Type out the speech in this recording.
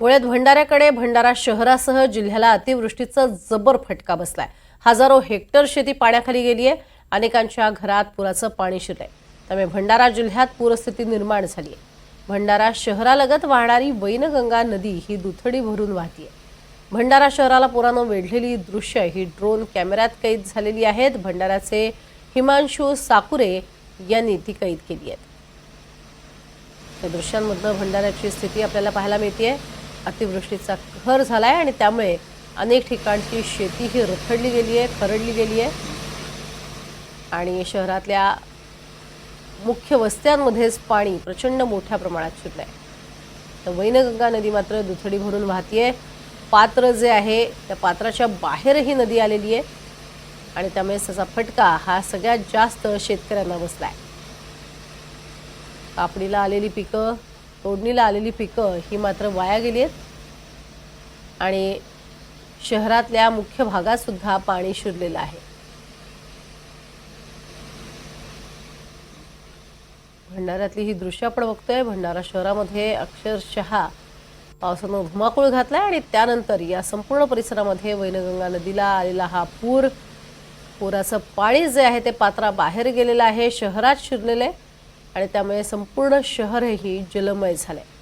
गोळ्यात भंडाऱ्याकडे भंडारा शहरासह जिल्ह्याला अतिवृष्टीचा जबर फटका बसलाय. हजारो हेक्टर शेती पाण्याखाली गेली आहे अनेकांच्या घरात पुराचं पाणी शिरलंय. त्यामुळे भंडारा जिल्ह्यात पूरस्थिती निर्माण झाली आहे भंडारा शहरालगत वाहणारी वैनगंगा नदी ही दुथडी भरून वाहतीये. भंडारा शहराला पुरानं वेढलेली दृश्य ही ड्रोन कॅमेऱ्यात कैद झालेली आहेत. भंडाऱ्याचे हिमांशू साकुरे यांनी ती कैद केली आहेत. या दृश्यांमधनं भंडाऱ्याची स्थिती आपल्याला पाहायला मिळते अतिवृष्टीचा कहर आहे आणि त्यामुळे अनेक ठिकाणची शेती ही रखडली गेली आहे खरडली गेली आहे. आणि शहरातल्या मुख्य वस्त्यांमध्येच पाणी प्रचंड मोठ्या प्रमाणात शिरलंय. तर वैनगंगा नदी मात्र दुथडी भरून वाहतीये. पात्र जे आहे त्या पात्राच्या बाहेरही नदी आलेली आहे. आणि त्यामुळे त्याचा फटका हा सगळ्यात जास्त शेतकऱ्यांना बसला आहे कापडीला आलेली पिकं तोडणीला आलेली पिकं ही मात्र वाया गेली आहेत. आणि शहरातल्या मुख्य भागातसुद्धा पाणी शिरलेलं आहे. भंडाऱ्यातली ही दृश्य आपण बघतोय. भंडारा शहरामध्ये अक्षरशः पावसानं धुमाकूळ घातलाय आणि त्यानंतर या संपूर्ण परिसरामध्ये वैनगंगा नदीला आलेला हा पूर पुराचं पाणी जे आहे ते पात्राबाहेर गेलेलं आहे. शहरात शिरलेलं आहे. आणि त्यामुळे संपूर्ण शहरही जलमय झालंय.